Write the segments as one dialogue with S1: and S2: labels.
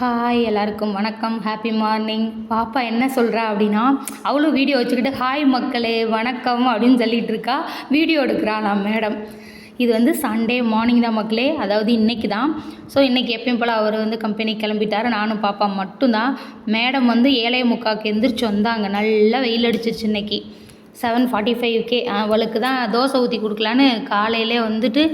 S1: Hi எல்லாருக்கும் வணக்கம். Happy morning பாப்பா என்ன சொல்கிறா அப்படின்னா அவளும் வீடியோ வச்சுக்கிட்டு ஹாய் மக்களே வணக்கம் அப்படின்னு சொல்லிட்டு இருக்கா. வீடியோ எடுக்கிறாளாம் மேடம் இது வந்து சண்டே மார்னிங் தான் மக்களே. அதாவது இன்றைக்கி தான். ஸோ இன்றைக்கி எப்பயும் போல் அவர் வந்து கம்பெனி கிளம்பிட்டார். நானும் பாப்பா மட்டும்தான். மேடம் வந்து ஏழை முக்காவுக்கு எந்திரிச்சு வந்தாங்க. நல்லா வெயில் அடிச்சிருச்சு இன்னைக்கு. செவன் ஃபார்ட்டி ஃபைவ் கே அவளுக்கு தான் தோசை ஊற்றி கொடுக்கலான்னு காலையிலே வந்துட்டு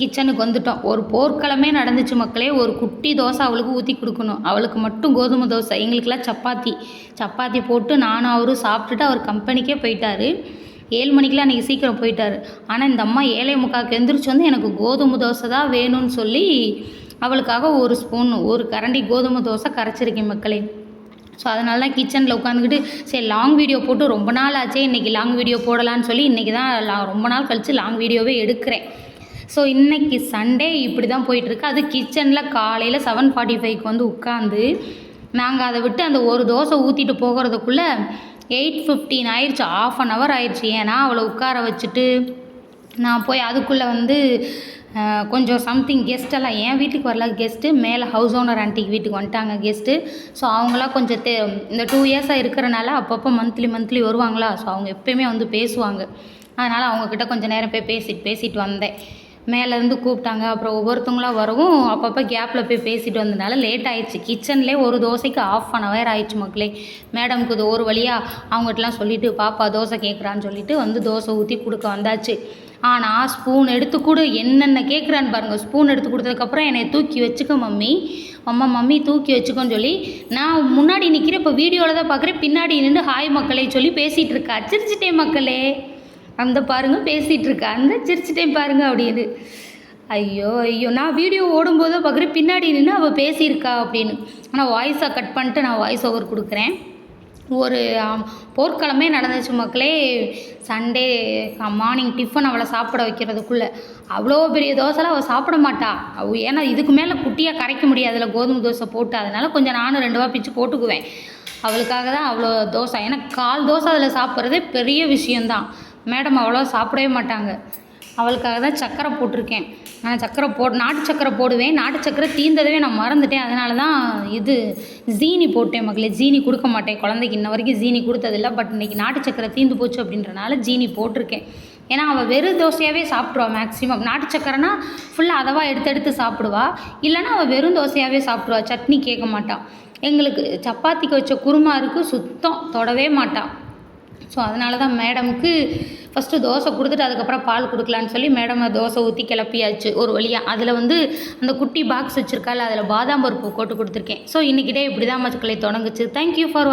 S1: கிச்சனுக்கு வந்துட்டோம். ஒரு போர்க்களமே நடந்துச்சு மக்களே. ஒரு குட்டி தோசை அவளுக்கு ஊற்றி கொடுக்கணும். அவளுக்கு மட்டும் கோதுமை தோசை. எங்களுக்கெல்லாம் சப்பாத்தி. சப்பாத்தி போட்டு நானும் அவரும் சாப்பிட்டுட்டு அவர் கம்பெனிக்கே போயிட்டார். ஏழு மணிக்கெலாம் அன்றைக்கி சீக்கிரம் போயிட்டார். ஆனால் இந்த அம்மா ஏழை முக்காக்கு எந்திரிச்சு வந்து எனக்கு கோதுமை தோசை தான் வேணும்னு சொல்லி அவளுக்காக ஒரு ஸ்பூன் ஒரு கரண்டி கோதுமை தோசை கரைச்சிருக்கேன் மக்களே. ஸோ அதனால தான் கிச்சனில் உட்காந்துக்கிட்டு சரி லாங் வீடியோ போட்டு ரொம்ப நாள் ஆச்சே இன்றைக்கி லாங் வீடியோ போடலான்னு சொல்லி இன்றைக்கி தான் லா ரொம்ப நாள் கழித்து லாங் வீடியோவே எடுக்கிறேன். ஸோ இன்றைக்கி சண்டே இப்படி தான் போயிட்டுருக்கு. அது கிச்சனில் காலையில் செவன் ஃபார்ட்டி ஃபைவ்க்கு வந்து உட்காந்து நாங்கள் அதை விட்டு அந்த ஒரு தோசை ஊற்றிட்டு போகிறதுக்குள்ளே எயிட் ஃபிஃப்டீன் ஆயிடுச்சு ஆஃப் அன் ஹவர் ஆயிடுச்சு ஏன்னா அவளை உட்கார வச்சுட்டு நான் போய் அதுக்குள்ளே வந்து கொஞ்சம் சம்திங் கெஸ்ட்டெல்லாம் என் வீட்டுக்கு வரல கெஸ்ட்டு மேலே ஹவுஸ் ஓனர் ஆண்டிக்கு வீட்டுக்கு வந்துட்டாங்க கெஸ்ட்டு ஸோ அவங்களாம் கொஞ்சம் தே இந்த டூ இயர்ஸாக இருக்கிறனால அப்பப்போ மந்த்லி மந்த்லி வருவாங்களா? ஸோ அவங்க எப்பயுமே வந்து பேசுவாங்க. அதனால் அவங்கக்கிட்ட கொஞ்சம் நேரம் போய் பேசிட்டு பேசிட்டு வந்தேன். மேலேருந்து கூப்பிட்டாங்க. அப்புறம் ஒவ்வொருத்தவங்களா வரவும் அப்பப்போ கேப்பில் போய் பேசிட்டு வந்ததுனால லேட் ஆயிடுச்சு. கிச்சன்லேயே ஒரு தோசைக்கு ஆஃப் அன் ஹவர் ஆயிடுச்சு மக்களே. மேடம்க்கு இது ஒரு வழியாக அவங்ககிட்டலாம் சொல்லிவிட்டு பாப்பா தோசை கேட்குறான்னு சொல்லிட்டு வந்து தோசை ஊற்றி கொடுக்க வந்தாச்சு. ஆனால் ஸ்பூன் எடுத்து கொடு. என்னென்ன கேட்குறான்னு பாருங்கள் ஸ்பூன் எடுத்து கொடுத்ததுக்கப்புறம் என்னை தூக்கி வச்சுக்க மம்மி. அம்மா மம்மி தூக்கி வச்சுக்கோன்னு சொல்லி நான் முன்னாடி நிற்கிறேன் இப்போ வீடியோவில் தான் பார்க்குறேன் பின்னாடி நின்று ஹாய் மக்களே சொல்லி பேசிகிட்டு இருக்கா சிரிச்சிட்டே மக்களே. அந்த பாருங்கள் பேசிகிட்டு இருக்கா அந்த சிரிச்சிட்டேன் பாருங்க அப்படின்னு ஐயோ ஐயோ நான் வீடியோ ஓடும்போதோ பார்க்குறேன் பின்னாடி நின்று அவள் பேசியிருக்கா அப்படின்னு. ஆனால் வாய்ஸை கட் பண்ணிட்டு நான் வாய்ஸ் ஓவர் கொடுக்குறேன். ஒரு ஆம், போர்க்களமே நடந்துச்சு மக்களே. சண்டே மார்னிங் டிஃபன் அவளை சாப்பிட வைக்கிறதுக்குள்ளே. அவ்வளோ பெரிய தோசைலாம் அவள் சாப்பிட மாட்டா. அவ ஏன்னா இதுக்கு மேலே குட்டியாக கரைக்க முடியாதுல கோதுமை தோசை போட்டு. அதனால் கொஞ்சம் நானும் ரெண்டு வா பிச்சு போட்டுக்குவேன். அவளுக்காக தான் அவ்வளோ தோசை. ஏன்னா கால் தோசை அதில் சாப்பிட்றதே பெரிய விஷயந்தான் மேடம் அவ்வளோ சாப்பிடவே மாட்டாங்க. அவளுக்காக தான் சக்கரை போட்டிருக்கேன். நான் சக்கரை போ நாட்டு சக்கரை போடுவேன். நாட்டு சக்கரை தீர்ந்ததவே நான் மறந்துட்டேன். அதனால தான் இது ஜீனி போட்டேன் மக்களே ஜீனி கொடுக்க மாட்டேன். குழந்தைக்கு இன்ன வரைக்கும் ஜீனி கொடுத்ததில்ல. பட் இன்றைக்கி நாட்டு சக்கரை தீந்து போச்சு அப்படின்றனால ஜீனி போட்டிருக்கேன். ஏன்னா அவள் வெறும் தோசையாகவே சாப்பிட்ருவா மேக்ஸிமம் நாட்டு சக்கரைனா ஃபுல்லாக அதவா எடுத்து எடுத்து சாப்பிடுவா. இல்லைன்னா அவள் வெறும் தோசையாகவே சாப்பிடுவா. சட்னி கேட்க மாட்டாள் எங்களுக்கு சப்பாத்திக்கு வச்ச குருமா இருக்குது சுத்தம் தொடவே மாட்டாள் ஸோ அதனால தான் மேடமுக்கு ஃபஸ்ட்டு தோசை கொடுத்துட்டு அதுக்கப்புறம் பால் கொடுக்கலான்னு சொல்லி மேடம் தோசை ஊற்றி கிளப்பியாச்சு ஒரு வழியாக அதில் வந்து அந்த குட்டி பாக்ஸ் வச்சுருக்கால அதில் பாதாம் பருப்பு போட்டு கொடுத்துருக்கேன். ஸோ இன்றைக்கிட்டே இப்படி தான் மச்சுக்களை தொடங்குச்சு. Thank you for